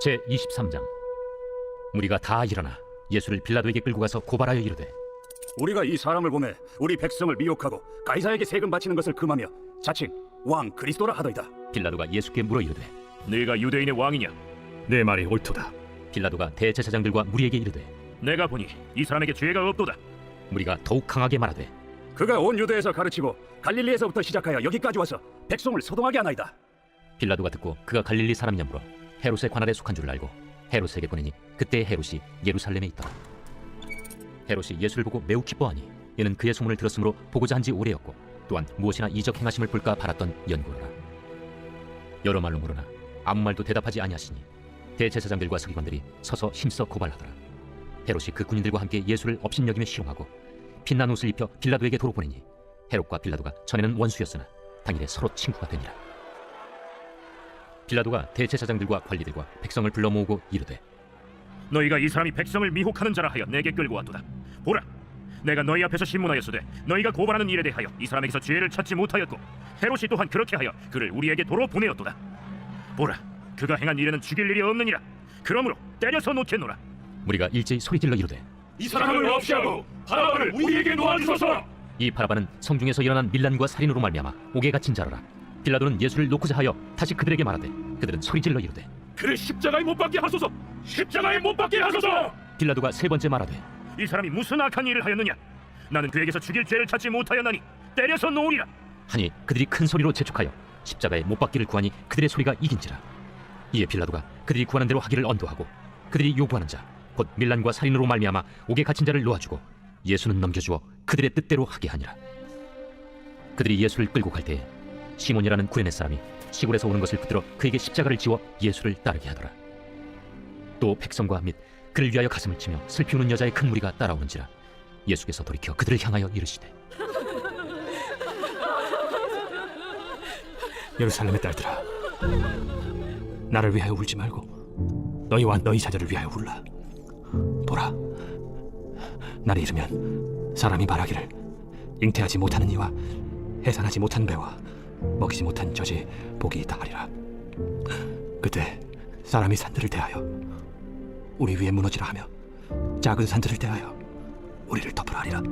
제 23장 무리가 다 일어나 예수를 빌라도에게 끌고 가서 고발하여 이르되 우리가 이 사람을 보매 우리 백성을 미혹하고 가이사에게 세금 바치는 것을 금하며 자칭 왕 그리스도라 하더이다. 빌라도가 예수께 물어 이르되 네가 유대인의 왕이냐? 내 말이 옳도다. 빌라도가 대제사장들과 무리에게 이르되 내가 보니 이 사람에게 죄가 없도다. 무리가 더욱 강하게 말하되 그가 온 유대에서 가르치고 갈릴리에서부터 시작하여 여기까지 와서 백성을 소동하게 하나이다. 빌라도가 듣고 그가 갈릴리 사람이냐 물어 헤롯의 관할에 속한 줄 알고 헤롯에게 보내니 그때 헤롯이 예루살렘에 있더라. 헤롯이 예수를 보고 매우 기뻐하니 이는 그의 소문을 들었으므로 보고자 한 지 오래였고 또한 무엇이나 이적 행하심을 볼까 바랐던 연고로라. 여러 말로 물으나 아무 말도 대답하지 아니하시니 대제사장들과 서기관들이 서서 힘써 고발하더라. 헤롯이 그 군인들과 함께 예수를 업신여기며 실용하고 빛난 옷을 입혀 빌라도에게 도로 보내니 헤롯과 빌라도가 전에는 원수였으나 당일에 서로 친구가 되니라 빌라도가 대제사장들과 관리들과 백성을 불러 모으고 이르되 너희가 이 사람이 백성을 미혹하는 자라 하여 내게 끌고 왔도다. 보라, 내가 너희 앞에서 신문하였으되 너희가 고발하는 일에 대하여 이 사람에게서 죄를 찾지 못하였고 헤롯이 또한 그렇게 하여 그를 우리에게 도로 보내었도다. 보라, 그가 행한 일에는 죽일 일이 없느니라. 그러므로 때려서 놓겠노라. 무리가 일제히 소리질러 이르되 이 사람을 없이하고 바라바를 우리에게 놓아주소서. 이 바라바는 성중에서 일어난 밀란과 살인으로 말미암아 옥에 갇힌 자로라 빌라도는 예수를 놓고자 하여 다시 그들에게 말하되 그들은 소리질러 이르되 그를 십자가에 못 박게 하소서. 십자가에 못 박게 하소서. 빌라도가 세 번째 말하되 이 사람이 무슨 악한 일을 하였느냐? 나는 그에게서 죽일 죄를 찾지 못하였나니 때려서 놓으리라. 하니 그들이 큰 소리로 재촉하여 십자가에 못 박기를 구하니 그들의 소리가 이긴지라 이에 빌라도가 그들이 구하는 대로 하기를 언도하고 그들이 요구하는 자 곧 밀란과 살인으로 말미암아 옥에 갇힌 자를 놓아주고 예수는 넘겨주어 그들의 뜻대로 하게 하니라 그들이 예수를 끌고 갈 때에 시몬이라는 구레네 사람이 시골에서 오는 것을 붙들어 그에게 십자가를 지워 예수를 따르게 하더라. 또 백성과 및 그를 위하여 가슴을 치며 슬피 우는 여자의 큰 무리가 따라오는지라 예수께서 돌이켜 그들을 향하여 이르시되 예루살렘의 딸들아 나를 위하여 울지 말고 너희와 너희 자녀를 위하여 울라. 보라 날이 이르면 사람이 말하기를 잉태하지 못하는 이와 해산하지 못한 배와 먹이지 못한 젖이 복이 있다 하리라. 그때 사람이 산들을 대하여 우리 위에 무너지라 하며 작은 산들을 대하여 우리를 덮으라 하리라.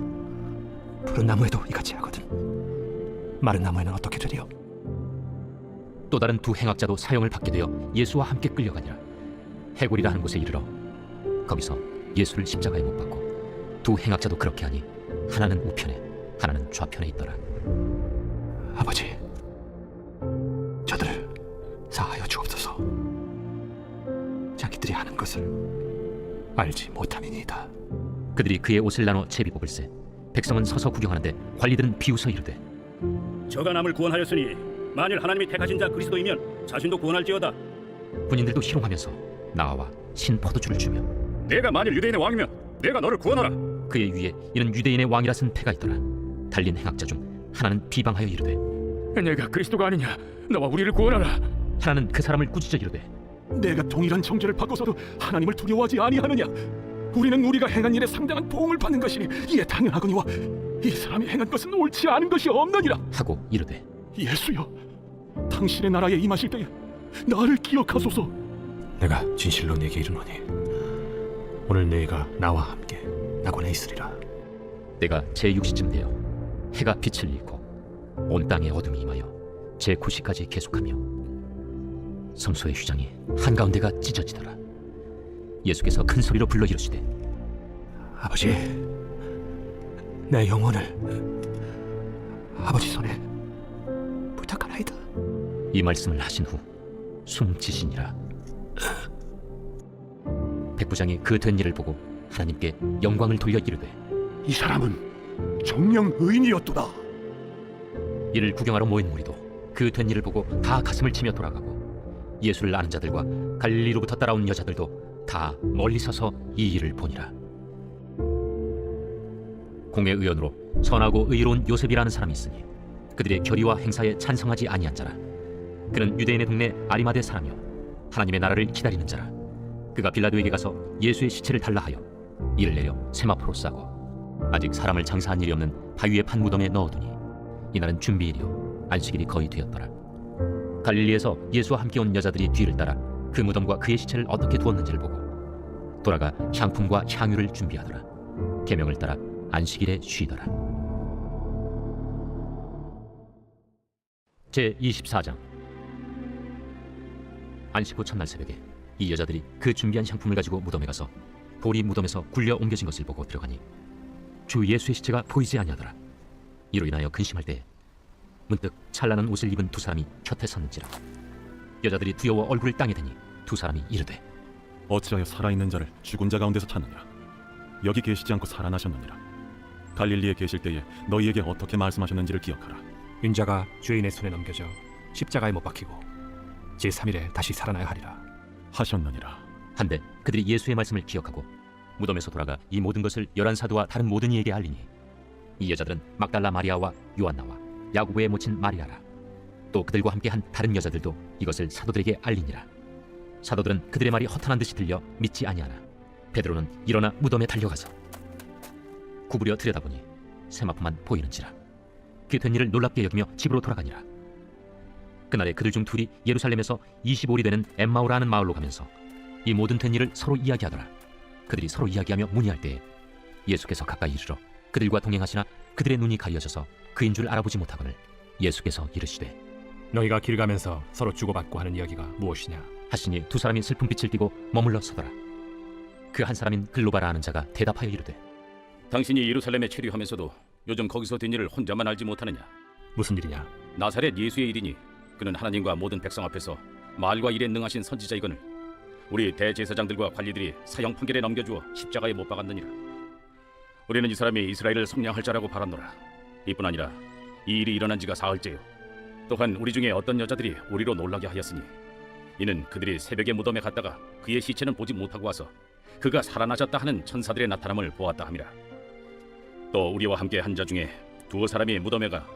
푸른 나무에도 이같이 하거든. 마른 나무에는 어떻게 되리요? 또 다른 두 행악자도 사형을 받게 되어 예수와 함께 끌려가니라. 해골이라 하는 곳에 이르러 거기서 예수를 십자가에 못 박고 두 행악자도 그렇게 하니 하나는 우편에 하나는 좌편에 있더라. 아버지, 것을 알지 못함이니이다. 그들이 그의 옷을 나눠 제비 뽑을세 백성은 서서 구경하는데 관리들은 비웃어 이르되 저가 남을 구원하였으니 만일 하나님이 택하신 자 그리스도이면 자신도 구원할지어다. 군인들도 희롱하면서 나와 신 포도주를 주며 내가 만일 유대인의 왕이면 내가 너를 구원하라. 그의 위에 이는 유대인의 왕이라 쓴 패가 있더라 달린 행악자 중 하나는 비방하여 이르되 내가 그리스도가 아니냐? 너와 우리를 구원하라. 하나는 그 사람을 꾸짖어 이르되 내가 동일한 정죄를 받고서도 하나님을 두려워하지 아니하느냐? 우리는 우리가 행한 일에 상당한 보응을 받는 것이니 이에 당연하거니와 이 사람이 행한 것은 옳지 않은 것이 없느니라. 하고 이르되 예수여, 당신의 나라에 임하실 때에 나를 기억하소서. 내가 진실로 네게 이르노니 오늘 네가 나와 함께 낙원에 있으리라. 때가 제6시쯤 되어 해가 빛을 잃고 온 땅에 어둠이 임하여 제9시까지 계속하며 성소의 휘장이 한가운데가 찢어지더라 예수께서 큰 소리로 불러 이르시되 아버지, 내 영혼을 아버지 손에 부탁하나이다. 이 말씀을 하신 후 숨지시니라 백부장이 그 된 일을 보고 하나님께 영광을 돌려 이르되 이 사람은 정령 의인이었도다. 이를 구경하러 모인 무리도 그 된 일을 보고 다 가슴을 치며 돌아가고 예수를 아는 자들과 갈릴리로부터 따라온 여자들도 다 멀리 서서 이 일을 보니라. 공의 의원으로 선하고 의로운 요셉이라는 사람이 있으니 그들의 결의와 행사에 찬성하지 아니한 자라. 그는 유대인의 동네 아리마대 사람이요 하나님의 나라를 기다리는 자라. 그가 빌라도에게 가서 예수의 시체를 달라 하여 이를 내려 세마포로 싸고 아직 사람을 장사한 일이 없는 바위의 판 무덤에 넣어두니 이날은 준비일이요 안식일이 거의 되었더라 갈릴리에서 예수와 함께 온 여자들이 뒤를 따라 그 무덤과 그의 시체를 어떻게 두었는지를 보고 돌아가 향품과 향유를 준비하더라. 계명을 따라 안식일에 쉬더라. 제 24장 안식 후 첫날 새벽에 이 여자들이 그 준비한 향품을 가지고 무덤에 가서 볼이 무덤에서 굴려 옮겨진 것을 보고 들어가니 주 예수의 시체가 보이지 아니하더라. 이로 인하여 근심할 때 문득 찬란한 옷을 입은 두 사람이 곁에 섰는지라. 여자들이 두려워 얼굴을 땅에 대니 두 사람이 이르되 어찌하여 살아있는 자를 죽은 자 가운데서 찾느냐 여기 계시지 않고 살아나셨느니라? 갈릴리에 계실 때에 너희에게 어떻게 말씀하셨는지를 기억하라. 윤자가 죄인의 손에 넘겨져 십자가에 못 박히고 제 3일에 다시 살아나야 하리라. 하셨느니라. 한데 그들이 예수의 말씀을 기억하고 무덤에서 돌아가 이 모든 것을 열한 사도와 다른 모든 이에게 알리니 이 여자들은 막달라 마리아와 요한나와 야고보의 모친 마리아라. 또 그들과 함께 한 다른 여자들도 이것을 사도들에게 알리니라. 사도들은 그들의 말이 허탄한 듯이 들려 믿지 아니하나 베드로는 일어나 무덤에 달려가서 구부려 들여다보니 세마포만 보이는지라. 그 된 일을 놀랍게 여기며 집으로 돌아가니라. 그날에 그들 중 둘이 예루살렘에서 25리 되는 엠마오라는 마을로 가면서 이 모든 된 일을 서로 이야기하더라. 그들이 서로 이야기하며 문의할 때에 예수께서 가까이 이르러 그들과 동행하시나 그들의 눈이 가려져서 그인 줄 알아보지 못하거늘 예수께서 이르시되 너희가 길 가면서 서로 주고받고 하는 이야기가 무엇이냐 하시니 두 사람이 슬픈 빛을 띠고 머물러 서더라. 그 한 사람인 글로바라 하는 자가 대답하여 이르되 당신이 예루살렘에 체류하면서도 요즘 거기서 된 일을 혼자만 알지 못하느냐? 무슨 일이냐 나사렛 예수의 일이니 그는 하나님과 모든 백성 앞에서 말과 일에 능하신 선지자이거늘 우리 대제사장들과 관리들이 사형 판결에 넘겨주어 십자가에 못 박았느니라 우리는 이 사람이 이스라엘을 성량할 자라고 바랐노라. 이뿐 아니라 이 일이 일어난 지가 사흘째요. 또한 우리 중에 어떤 여자들이 우리로 놀라게 하였으니 이는 그들이 새벽에 무덤에 갔다가 그의 시체는 보지 못하고 와서 그가 살아나셨다 하는 천사들의 나타남을 보았다 함이라. 또 우리와 함께 한 자 중에 두어 사람이 무덤에 가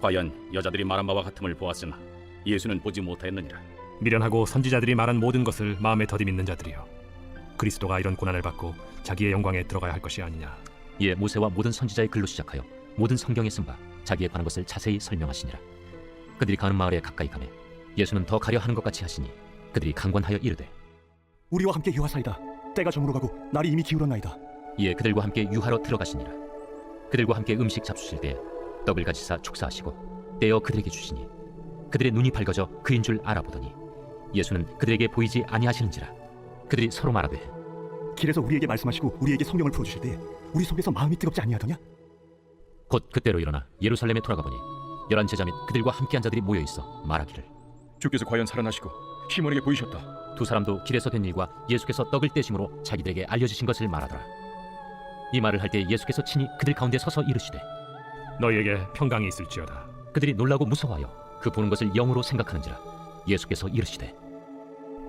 과연 여자들이 말한 바와 같음을 보았으나 예수는 보지 못하였느니라. 미련하고 선지자들이 말한 모든 것을 마음에 더디 믿는 자들이여 그리스도가 이런 고난을 받고 자기의 영광에 들어가야 할 것이 아니냐 이에 모세와 모든 선지자의 글로 시작하여 모든 성경에 쓴 바 자기에 관한 것을 자세히 설명하시니라. 그들이 가는 마을에 가까이 가매 예수는 더 가려 하는 것 같이 하시니 그들이 강권하여 이르되 우리와 함께 유하사이다. 때가 저물어 가고 날이 이미 기울었나이다. 이에 그들과 함께 유하러 들어가시니라. 그들과 함께 음식 잡수실 때 떡을 가지사 축사하시고 떼어 그들에게 주시니 그들의 눈이 밝아져 그인 줄 알아보더니 예수는 그들에게 보이지 아니하시는지라 그들이 서로 말하되 길에서 우리에게 말씀하시고 우리에게 성경을 풀어 주실 때 우리 속에서 마음이 뜨겁지 아니하더냐? 곧 그때로 일어나 예루살렘에 돌아가 보니 열한 제자 및 그들과 함께한 자들이 모여 있어 말하기를 주께서 과연 살아나시고 시몬에게 보이셨다. 두 사람도 길에서 된 일과 예수께서 떡을 떼심으로 자기들에게 알려주신 것을 말하더라 이 말을 할 때 예수께서 친히 그들 가운데 서서 이르시되 너희에게 평강이 있을지어다 그들이 놀라고 무서워하여 그 보는 것을 영으로 생각하는지라 예수께서 이르시되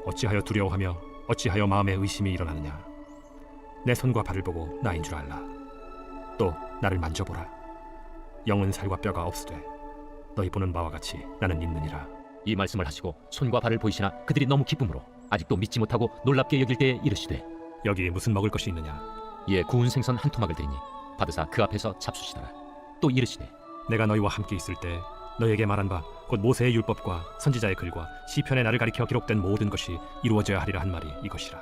어찌하여 두려워하며 어찌하여 마음에 의심이 일어나느냐 내 손과 발을 보고 나인 줄 알라. 또 나를 만져보라. 영은 살과 뼈가 없으되 너희 보는 바와 같이 나는 있느니라. 이 말씀을 하시고 손과 발을 보이시나 그들이 너무 기쁨으로 아직도 믿지 못하고 놀랍게 여길 때에 이르시되 여기 무슨 먹을 것이 있느냐? 이에 구운 생선 한 토막을 드리니 받으사 그 앞에서 잡수시더라. 또 이르시되 내가 너희와 함께 있을 때 너희에게 말한 바 곧 모세의 율법과 선지자의 글과 시편의 나를 가리켜 기록된 모든 것이 이루어져야 하리라 한 말이 이것이라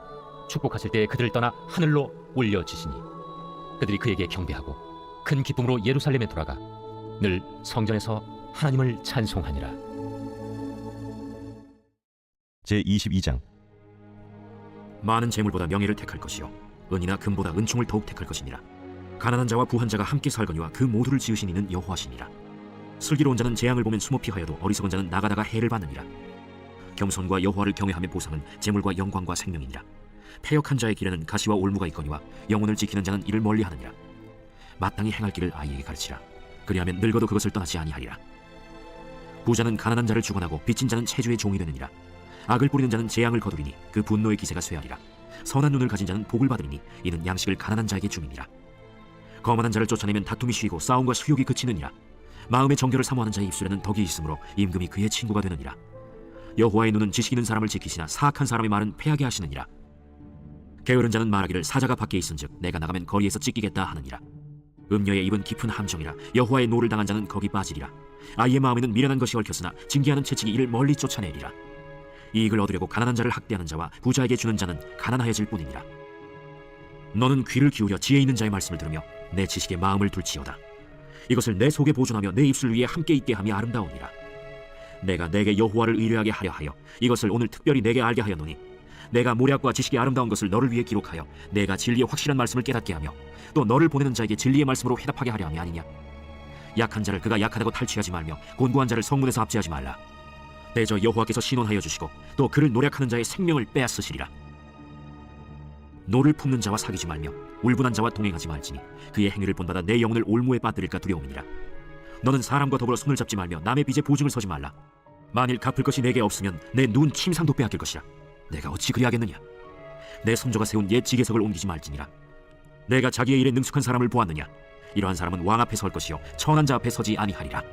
축복하실 때 그들을 떠나 하늘로 올려지시니 그들이 그에게 경배하고 큰 기쁨으로 예루살렘에 돌아가 늘 성전에서 하나님을 찬송하니라. 제 22장. 많은 재물보다 명예를 택할 것이요 은이나 금보다 은총을 더욱 택할 것이니라. 가난한 자와 부한 자가 함께 살거니와 그 모두를 지으신 이는 여호와시니라. 슬기로운 자는 재앙을 보면 숨어 피하여도 어리석은 자는 나가다가 해를 받느니라. 겸손과 여호와를 경외함의 보상은 재물과 영광과 생명이니라 패역한 자의 길에는 가시와 올무가 있거니와 영혼을 지키는 자는 이를 멀리하느니라. 마땅히 행할 길을 아이에게 가르치라. 그리하면 늙어도 그것을 떠나지 아니하리라. 부자는 가난한 자를 주관하고 빚진 자는 체주의 종이 되느니라. 악을 뿌리는 자는 재앙을 거두리니 그 분노의 기세가 쇠하리라. 선한 눈을 가진 자는 복을 받으리니 이는 양식을 가난한 자에게 줌이니라. 거만한 자를 쫓아내면 다툼이 쉬고 싸움과 수욕이 그치느니라. 마음의 정결을 사모하는 자의 입술에는 덕이 있으므로 임금이 그의 친구가 되느니라. 여호와의 눈은 지식 있는 사람을 지키시나 사악한 사람의 말은 패하게 하시느니라 게으른 자는 말하기를 사자가 밖에 있은즉 내가 나가면 거리에서 찢기겠다 하느니라. 음녀의 입은 깊은 함정이라 여호와의 노를 당한 자는 거기 빠지리라. 아이의 마음에는 미련한 것이 얽혔으나 징계하는 채찍이 이를 멀리 쫓아내리라. 이익을 얻으려고 가난한 자를 학대하는 자와 부자에게 주는 자는 가난하여질 뿐이니라. 너는 귀를 기울여 지혜 있는 자의 말씀을 들으며 내 지식에 마음을 둘지어다. 이것을 내 속에 보존하며 내 입술 위에 함께 있게 함이 아름다우니라. 내가 내게 여호와를 의뢰하게 하려 하여 이것을 오늘 특별히 내게 알게 하였노니 내가 모략과 지식의 아름다운 것을 너를 위해 기록하여 내가 진리의 확실한 말씀을 깨닫게 하며 또 너를 보내는 자에게 진리의 말씀으로 회답하게 하려 함이 아니냐? 약한 자를 그가 약하다고 탈취하지 말며 곤고한 자를 성문에서 압제하지 말라. 대저 여호와께서 신원하여 주시고 또 그를 노략하는 자의 생명을 빼앗으시리라. 노를 품는 자와 사귀지 말며 울분한 자와 동행하지 말지니 그의 행위를 본받아 내 영혼을 올무에 빠뜨릴까 두려움이니라. 너는 사람과 더불어 손을 잡지 말며 남의 빚에 보증을 서지 말라. 만일 갚을 것이 내게 없으면 내 눈 침상도 빼앗길 것이라 내가 어찌 그리하겠느냐? 내 손조가 세운 옛 지게석을 옮기지 말지니라. 내가 자기의 일에 능숙한 사람을 보았느냐? 이러한 사람은 왕 앞에 설 것이요 천한 자 앞에 서지 아니하리라